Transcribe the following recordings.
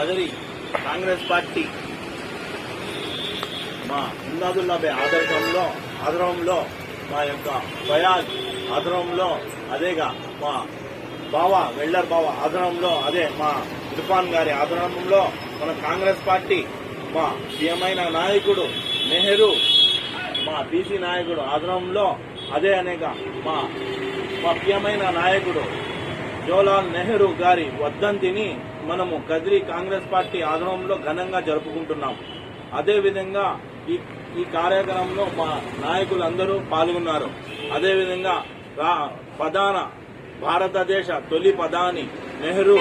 Kadiri Congress party మా ఇన్నాదుల్లాబే ఆదర్శంలో ఆదరంలో మా యొక్క బయాజ్ ఆదరంలో అదేగా మా బావ వెల్లర్ బావ ఆదరంలో అదే మా ఇర్ఫాన్ గారి ఆదరంలో మన కాంగ్రెస్ పార్టీ మా ప్రియమైన నాయకుడు నెహ్రూ మా బీసీ నాయకుడు ఆదరంలో అదే అనేక మా మా ప్రియమైన నాయకుడు జవహర్లాల్ నెహ్రూ గారి వద్దంతిని మనము కదిరి కాంగ్రెస్ పార్టీ ఆధ్వర్యంలో ఘనంగా జరుపుకుంటున్నాం. అదేవిధంగా ఈ ఈ కార్యక్రమంలో మా నాయకులందరూ పాల్గొన్నారు. అదేవిధంగా రా ప్రధాన భారతదేశ తొలి ప్రధాని నెహ్రూ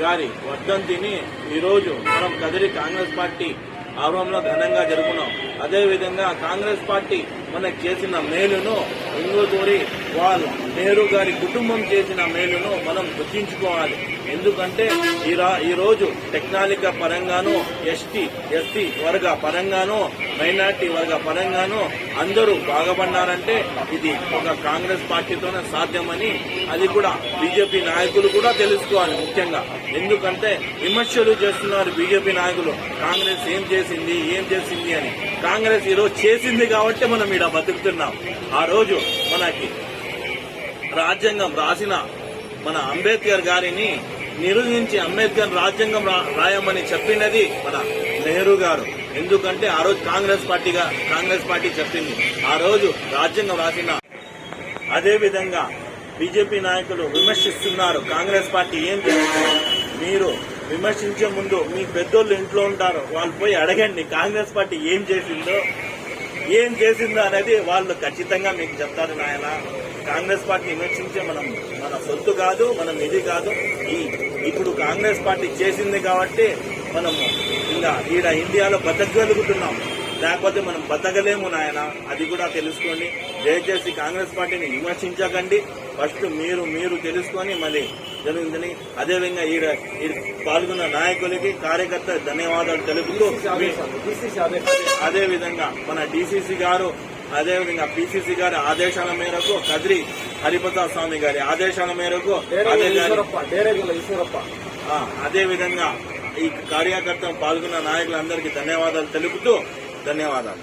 గారి వర్ధంతిని ఈరోజు మనం కదిరి కాంగ్రెస్ పార్టీ ఆరంభంలో ఘనంగా జరుపుకున్నాం. అదేవిధంగా కాంగ్రెస్ పార్టీ మనకు చేసిన మేలును ఇంగుతూరి వాళ్ళు నెహ్రూ గారి కుటుంబం చేసిన మేలును మనం గుర్తించుకోవాలి. ఎందుకంటే ఈ రా- ఈ రోజు టెక్నాలిక పరంగాను ఎస్టీ ఎస్టీ వర్గ పరంగాను మైనార్టీ వర్గ పరంగానూ అందరూ బాగుపడినారంటే ఇది ఒక కాంగ్రెస్ పార్టీతోనే సాధ్యమని అది కూడా బీజేపీ నాయకులు కూడా తెలుసుకోవాలి ముఖ్యంగా. ఎందుకంటే విమర్శలు చేస్తున్నారు బీజేపీ నాయకులు. కాంగ్రెస్ ఏం చేసింది ఏం చేసింది అని. కాంగ్రెస్ ఈరోజు చేసింది కాబట్టి మనం ఇక్కడ బతుకుతున్నాం. ఆ రోజు మనకి రాజ్యాంగం రాసిన మన అంబేద్కర్ గారిని నిరూపించి అంబేద్కర్ రాజ్యాంగం రాయమని చెప్పినది మన నెహ్రూ గారు. ఎందుకంటే ఆ రోజు కాంగ్రెస్ పార్టీగా కాంగ్రెస్ పార్టీ చెప్పింది. ఆ రోజు రాజ్యాంగం రాసిన అదే విధంగా బీజేపీ నాయకులు విమర్శిస్తున్నారు. కాంగ్రెస్ పార్టీ ఏం చేస్తుంది? మీరు విమర్శించే ముందు మీ పెద్దోళ్ళు ఇంట్లో ఉంటారు. వాళ్ళు పోయి అడగండి కాంగ్రెస్ పార్టీ ఏం చేసిందో? ఏం చేసిందో అనేది వాళ్ళు ఖచ్చితంగా మీకు చెప్తారు నాయన. కాంగ్రెస్ పార్టీ విమర్శించే మనం మన సొత్తు కాదు మనం ఇది కాదు. ఈ ఇప్పుడు కాంగ్రెస్ పార్టీ చేసింది కాబట్టి మనము ఇంకా ఈడ ఇండియాలో బతకగలుగుతున్నాం. లేకపోతే మనం బతకలేము నాయన. అది కూడా తెలుసుకోండి. దయచేసి కాంగ్రెస్ పార్టీని విమర్శించకండి. ఫస్ట్ మీరు మీరు తెలుసుకొని మళ్ళీ జరుగుతుందని. అదేవిధంగా ఈ ఈ పాల్గొన్న నాయకులకి కార్యకర్త ధన్యవాదాలు తెలుపుతూ మీ- అదే విధంగా మన డిసిసి గారు అదే విధంగా పిసిసి గారి ఆదేశాల మేరకు కదిరి హరిప్రసాద్ స్వామి గారి ఆదేశాల మేరకు అదే ఈ కార్యకర్తలు పాల్గొన్న నాయకులందరికీ ధన్యవాదాలు తెలుపుతూ ధన్యవాదాలు.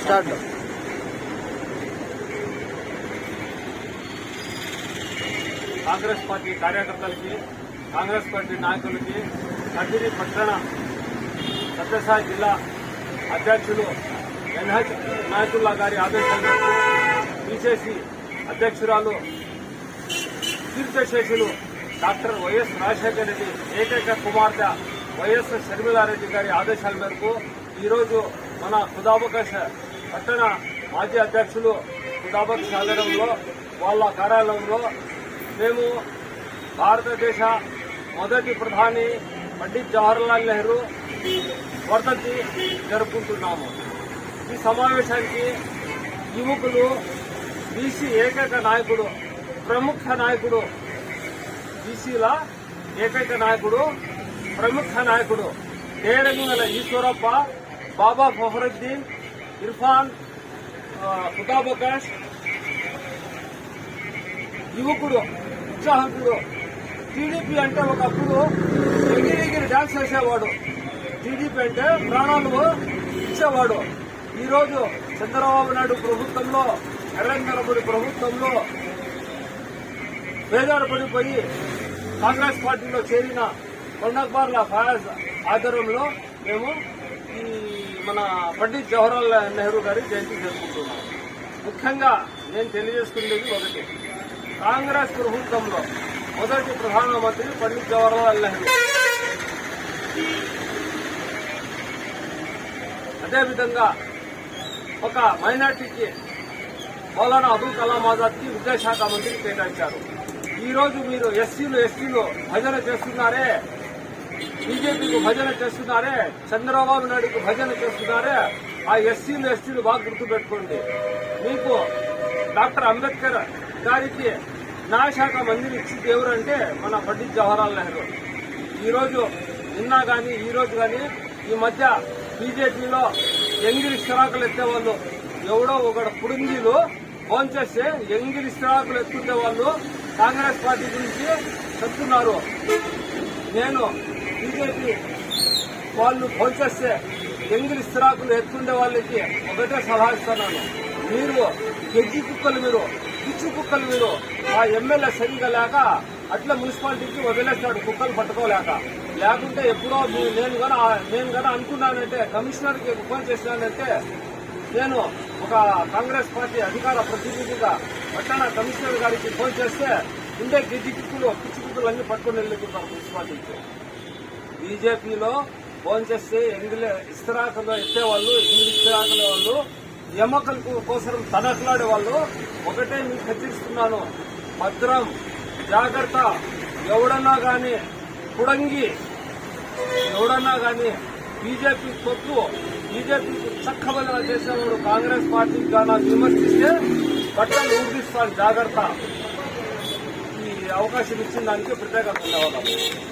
స్టార్ట్. కాంగ్రెస్ పార్టీ కార్యకర్తలకి కాంగ్రెస్ పార్టీ నాయకులకి కదిరి పట్టణ సత్యసాయి జిల్లా అధ్యక్షులు ఎన్హెచ్ నాయకుల్లా గారి ఆదేశాలు మేరకు బీజేసీ అధ్యక్షురాలు తీర్థశేషులు డాక్టర్ వైఎస్ రాజశేఖర రెడ్డి ఏకైక కుమార్తె వైఎస్ షర్మిలారెడ్డి గారి ఆదేశాల మేరకు ఈరోజు మన ఖుదాబకాష్ పట్టణ మాజీ అధ్యక్షులు ఖుదాబకాష్ సాగరంలో వాళ్ళ కార్యాలయంలో మేము భారతదేశ మొదటి ప్రధాని పండిత్ జవహర్లాల్ నెహ్రూ వర్ధంతి జరుపుకుంటున్నాము. ఈ సమావేశానికి యువకులు బీసీ ఏకైక నాయకుడు ప్రముఖ నాయకుడు బీసీల ఏకైక నాయకుడు ప్రముఖ నాయకుడు ఏడమింగల ఈశ్వరప్ప బాబా ఫహరుద్దీన్ ఇర్ఫాన్ ఆ, యువకుడు ఉత్సాహకుడు టీడీపీ అంటే ఒకప్పుడు ఎగిరిగిరి డాన్స్ చేసేవాడు. టీడీపీ అంటే ప్రాణాలు ఇచ్చేవాడు. ఈరోజు చంద్రబాబు నాయుడు ప్రభుత్వంలో నరేంద్ర మోడీ ప్రభుత్వంలో బేదారపడిపోయి కాంగ్రెస్ పార్టీలో చేరిన కొండబార్ల ఫయాజ్ ఆధ్వర్యంలో మేము ఈ మన పండిత్ జవహర్లాల్ నెహ్రూ గారి జయంతి జరుపుకుంటున్నాం. ముఖ్యంగా నేను తెలియజేసుకునేది ఒకటి. కాంగ్రెస్ ప్రభుత్వంలో మొదటి ప్రధానమంత్రి పండిత్ జవహర్లాల్ నెహ్రూ. అదేవిధంగా ఒక మైనార్టీకి మౌలానా అబుల్ కలాం ఆజాద్కి విద్యాశాఖ మంత్రి కేటాయించారు. ఈరోజు మీరు ఎస్సీలు ఎస్టీలు భజన చేస్తున్నారే బీజేపీకి భజన చేస్తున్నారే చంద్రబాబు నాయుడుకు భజన చేస్తున్నారే ఆ ఎస్సీలు ఎస్టీలు బాగా గుర్తుపెట్టుకోండి. మీకు డాక్టర్ అంబేద్కర్ గారికి న్యాయశాఖ మందిని ఇచ్చింది ఎవరంటే మన పండిత్ జవహర్లాల్ నెహ్రూ. ఈరోజు నిన్న కానీ ఈరోజు కానీ ఈ మధ్య బీజేపీలో ఎంగిలి ఇస్తరాకులు ఎత్తేవాళ్ళు ఎవడో ఒకడు పుడింగిలు ఫోన్ చేస్తే ఎంగిలి ఇస్తరాకులు ఎత్తుకునే వాళ్ళు కాంగ్రెస్ పార్టీ గురించి చెప్తున్నారు. నేను బీజేపీ వాళ్ళు ఫోన్ చేస్తే ఎంగిలి స్థిరాకులు ఎత్తుండే వాళ్ళకి ఒకటే సలహా ఇస్తున్నాను. మీరు గెజ్జి కుక్కలు మీరు పిచ్చి కుక్కలు మీరు ఆ ఎమ్మెల్యే సరిగా లేక అట్లా మున్సిపాలిటీకి వదిలేస్తాడు కుక్కలు పట్టుకోలేక. లేకుంటే ఎప్పుడో నేను కూడా నేను కూడా అనుకున్నానంటే కమిషనర్కి ఫోన్ చేసినానంటే నేను ఒక కాంగ్రెస్ పార్టీ అధికార ప్రతినిధిగా పట్టణ కమిషనర్ గారికి ఫోన్ చేస్తే ఉండే గిడ్డి కుక్కలు పిచ్చి కుక్కలు అన్ని పట్టుకొని వెళ్ళిపోతారు మున్సిపాలిటీకి. బీజేపీలో భోంచేస్తే చేస్తే ఎంగిలి ఇస్తరాకులు ఎత్తేవాళ్ళు ఎంగిలి ఇస్తరాకుల వాళ్ళు ఎమ్మకలకు కోసం తనకులాడే వాళ్ళు. ఒకటే మీకు హెచ్చరిస్తున్నాను. భద్రం జాగ్రత్త. ఎవడన్నా గాని పుడంగి ఎవడన్నా గాని బీజేపీ తొత్తు బీజేపీకి చక్కబదిలా చేసేవాడు కాంగ్రెస్ పార్టీకి కానీ విమర్శిస్తే బట్టలు ఊపిస్తాను జాగ్రత్త. ఈ అవకాశం ఇచ్చిన దానికి ప్రత్యేక ధన్యవాదాలు.